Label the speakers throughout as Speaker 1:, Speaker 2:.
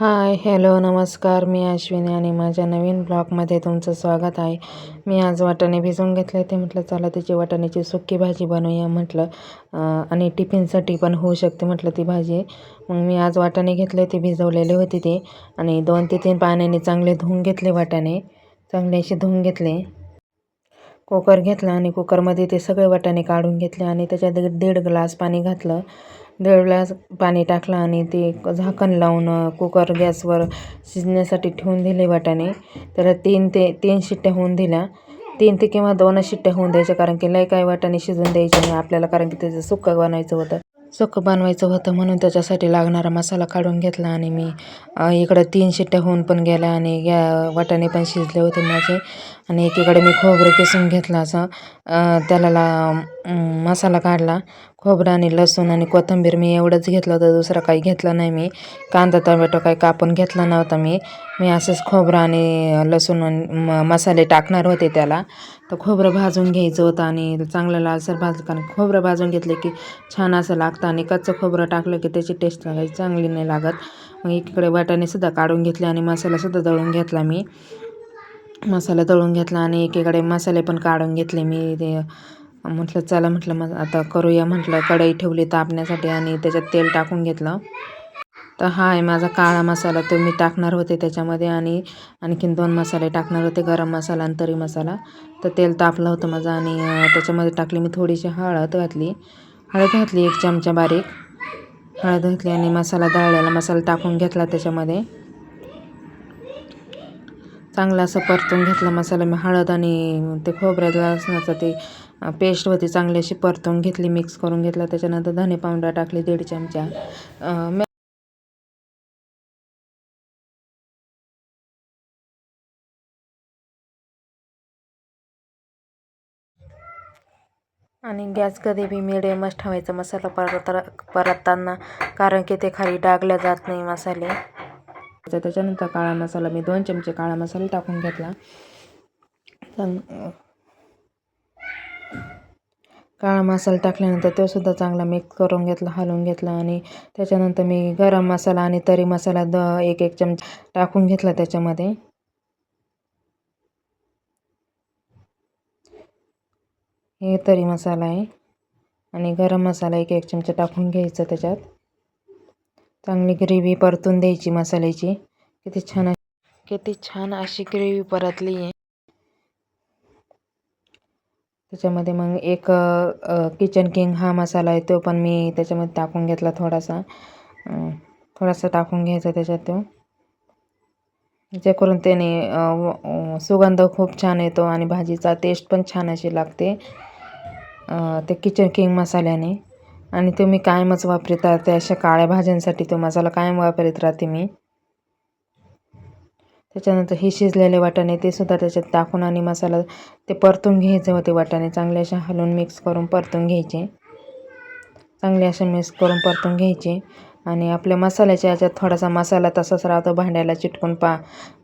Speaker 1: Hi hello नमस्कार. मी अश्विनी आणि माझ्या नवीन ब्लॉगमध्ये तुमचं स्वागत आहे. मी आज वाटाणे भिजवून घेतले ते म्हटलं चला त्याची वाटाण्याची सुक्की भाजी बनवूया म्हटलं. आणि टिफिनसाठी पण होऊ शकते म्हटलं ती भाजी. मग मी आज वाटाणे घेतले ते भिजवलेले होते ते. आणि दोन ते तीन पाण्याने चांगले धुवून घेतले वाटाणे. चांगले असे धुवून घेतले. कुकर घेतला आणि कुकरमध्ये ते सगळे वाटाणे काढून घेतले आणि त्याच्यात दीड ग्लास पाणी घातलं. दीड ग्लास पाणी टाकलं आणि ते झाकण लावून कुकर गॅसवर शिजण्यासाठी ठेवून दिले वाटाणे. तर तीन ते तीन शिट्ट्या होऊन दिल्या. तीन ते किंवा दोनच शिट्ट्या होऊन द्यायच्या कारण की लय काय वाटाणे शिजून द्यायचे नाही. आपल्याला कारण की त्याचं सुक्कं बनवायचं होतं. सुकं बनवायचं होतं म्हणून त्याच्यासाठी लागणारा मसाला काढून घेतला आणि मी इकडं तीन शिट्ट्या होऊन पण गेल्या आणि गॅ वाटाणे पण शिजले होते माझे. आणि एकीकडे मी खोबरं किसून घेतलं असं त्याला ला मसाला काढला. खोबरं आणि लसूण आणि कोथिंबीर मी एवढंच घेतलं होतं दुसरं काही घेतलं नाही मी. कांदा टोमॅटो काही कापून घेतला नव्हता मी. मी असंच खोबरं आणि लसूण म मसाले टाकणार होते त्याला. तर खोबरं भाजून घ्यायचं होतं आणि चांगलं लालसर भाजलं. कारण खोबरं भाजून घेतलं की छान असं लागतं आणि कच्चं खोबरं टाकलं की त्याची टेस्ट काही चांगली नाही लागत. मग एकीकडे वाटाणेसुद्धा काढून घेतले आणि मसालासुद्धा दळून घेतला मी. मसाला दळून घेतला आणि एकीकडे मसाले पण काढून घेतले. मी ते म्हटलं चला म्हटलं मग आता करूया म्हटलं कढई ठेवली तापण्यासाठी आणि त्याच्यात तेल टाकून घेतलं. तर हा आहे माझा काळा मसाला. तो मी टाकणार होते त्याच्यामध्ये आणि आणखीन दोन मसाले टाकणार होते गरम मसाला आणि तरी मसाला. तर तेल तापलं होतं माझं आणि त्याच्यामध्ये टाकली मी थोडीशी हळद घातली. हळद घातली एक चमचा बारीक. हळद घातली आणि मसाला दळलेला मसाला टाकून घेतला त्याच्यामध्ये. चांगला असं परतून घेतला मसाला. मी हळद आणि ते खोबऱ्या लसणाचं ते पेस्ट होती चांगली अशी परतून घेतली मिक्स करून घेतला. त्याच्यानंतर धने पावडर टाकली दीड चमचा. आणि गॅस कधी बी मिडियमच ठेवायचा मसाला परत परतताना. कारण की ते खाली डागल्या जात नाही मसाले. त्याच्यानंतर काळा मसाला मी दोन चमचे काळा मसाला टाकून घेतला. काळा मसाला टाकल्यानंतर तो सुद्धा चांगला मिक्स करून घेतला हलवून घेतला आणि त्याच्यानंतर मी गरम मसाला आणि तरी मसाला द एक एक चमचा टाकून घेतला त्याच्यामध्ये. हे तरी मसाला आहे. आणि गरम मसाला एक एक चमचा टाकून घ्यायचा त्याच्यात. चांगली ग्रेव्ही परतून द्यायची मसाल्याची. किती छान किती छान अशी ग्रेव्ही परतली आहे. त्याच्यामध्ये मग एक किचन किंग हा मसाला आहे तो पण मी त्याच्यामध्ये टाकून घेतला थोडासा. थोडासा टाकून घ्यायचा त्याच्यात तो. जे करून त्याने सुगंध खूप छान येतो आणि भाजीचा टेस्ट पण छान अशी लागते. ते किचन किंग मसाल्याने. आणि तो मी कायमच वापरत राहते अशा काळ्या भाज्यांसाठी तो मसाला कायम वापरत राहते मी. त्याच्यानंतर हे शिजलेले वाटाणे ते सुद्धा त्याच्यात टाकून आणि मसाला ते परतून घ्यायचे होते वाटाणे चांगले असे हलवून मिक्स करून परतून घ्यायचे. चांगले असे मिक्स करून परतून घ्यायचे. आणि आपल्या मसाल्याच्या याच्यात थोडासा मसाला तसाच राहतो भांड्याला चिटकून पा.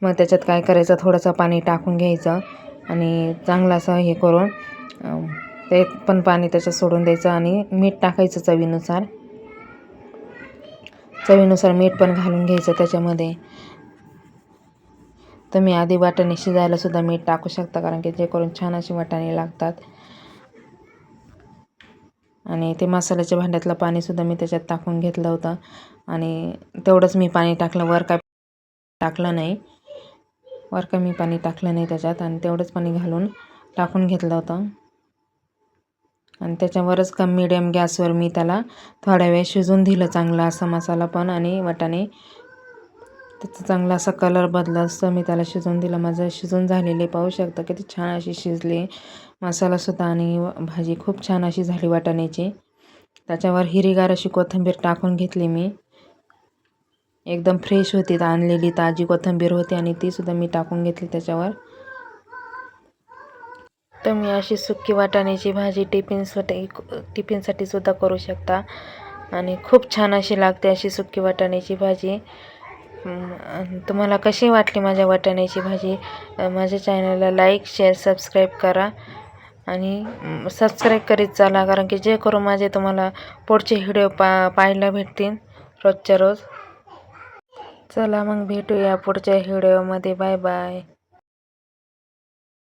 Speaker 1: मग त्याच्यात काय करायचं? थोडंसं पाणी टाकून घ्यायचं आणि चांगलं असं हे करून ते पण पाणी त्याच्यात सोडून द्यायचं आणि मीठ टाकायचं चवीनुसार. चवीनुसार मीठ पण घालून घ्यायचं त्याच्यामध्ये. तुम्ही आधी वाटाणे शिजायला सुद्धा मीठ टाकू शकता कारण की जे करून छान असे वाटाणे लागतात. आणि ते मसाल्याच्या भांड्यातलं पाणीसुद्धा मी त्याच्यात टाकून घेतलं होतं. आणि तेवढंच मी पाणी टाकलं. वर काय टाकलं नाही. वर काय मी पाणी टाकलं नाही त्याच्यात आणि तेवढंच पाणी घालून टाकून घेतलं होतं. आणि त्याच्यावरच कम मिडियम गॅसवर मी त्याला थोड्या वेळ शिजून दिलं चांगला असा मसाला पण आणि वाटाणे. त्याचा चांगला असा कलर बदला असं मी त्याला शिजवून दिलं. माझं शिजून झालेले पाहू शकता किती छान अशी शिजली. मसालासुद्धा आणि भाजी खूप छान अशी झाली वाटाण्याची. त्याच्यावर हिरवीगार अशी कोथिंबीर टाकून घेतली मी. एकदम फ्रेश होती आणलेली ताजी कोथिंबीर होती आणि तीसुद्धा मी टाकून घेतली त्याच्यावर. तुम्ही अशी सुकी वाटाण्याची भाजी टिफिनसाठी टिफिनसाठी सुद्धा करू शकता. आणि खूप छान अशी लागते अशी सुकी वाटाण्याची भाजी. तुम्हाला कशी वाटली माझ्या वाटाण्याची भाजी? माझ्या चॅनलला लाईक शेअर सबस्क्राईब करा. आणि सबस्क्राईब करीत चाला कारण की जे करून माझे तुम्हाला पुढचे व्हिडिओ पा पाहायला भेटतील रोजच्या रोज. चला मग भेटूया पुढच्या व्हिडिओमध्ये. Bye bye.